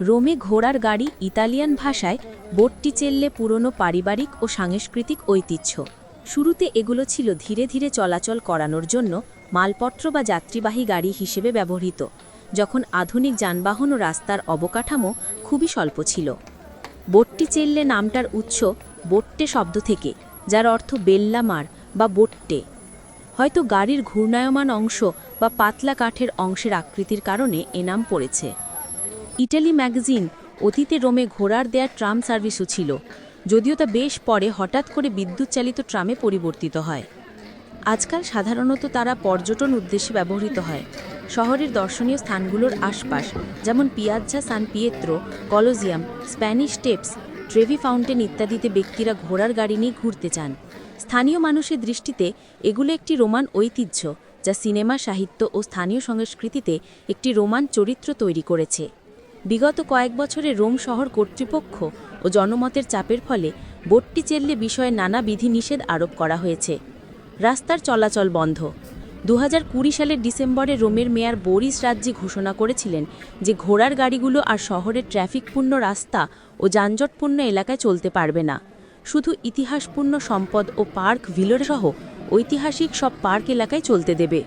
রোমে ঘোড়ার গাড়ি ইতালিয়ান ভাষায় বোটটিচেল্লে পুরনো পারিবারিক ও সাংস্কৃতিক ঐতিহ্য। শুরুতে এগুলো ছিল ধীরে ধীরে চলাচল করানোর জন্য মালপত্র বা যাত্রীবাহী গাড়ি হিসেবে ব্যবহৃত, যখন আধুনিক যানবাহন ও রাস্তার অবকাঠামো খুবই স্বল্প ছিল। বোটটিচেল্লে নামটার উৎস বোট্টে শব্দ থেকে, যার অর্থ বেল্লামার বা বোট্টে। হয়তো গাড়ির ঘূর্ণায়মান অংশ বা পাতলা কাঠের অংশের আকৃতির কারণে এ নাম পড়েছে। ইটালি ম্যাগাজিন অতীতে রোমে ঘোড়ার দেয়া ট্রাম সার্ভিসও ছিল, যদিও তা বেশ পরে হঠাৎ করে বিদ্যুৎ চালিত ট্রামে পরিবর্তিত হয়। আজকাল সাধারণত তারা পর্যটন উদ্দেশ্যে ব্যবহৃত হয়। শহরের দর্শনীয় স্থানগুলোর আশপাশ, যেমন Piazza San Pietro Colosseum Spanish steps Trevi fountain ইত্যাদিতে ব্যক্তিরা ঘোড়ার গাড়ি নিয়ে ঘুরতে চান। স্থানীয় মানুষের দৃষ্টিতে এগুলো একটি রোমান ঐতিহ্য, যা সিনেমা, সাহিত্য ও স্থানীয় সংস্কৃতিতে একটি রোমান চরিত্র তৈরি করেছে। বিগত কয়েক বছরে রোম শহর কর্তৃপক্ষ ও জনমতের চাপের ফলে বোটটি চেললে বিষয়ে নানা বিধি বিধিনিষেধ আরোপ করা হয়েছে। রাস্তার চলাচল বন্ধ। দু হাজার কুড়ি সালের ডিসেম্বরে রোমের মেয়র বোরিস রাজ্যে ঘোষণা করেছিলেন যে ঘোড়ার গাড়িগুলো আর শহরের ট্রাফিকপূর্ণ রাস্তা ও যানজটপূর্ণ এলাকায় চলতে পারবে না। শুধু ইতিহাসপূর্ণ সম্পদ ও পার্ক ভিলোর সহ ঐতিহাসিক সব পার্ক এলাকায় চলতে দেবে।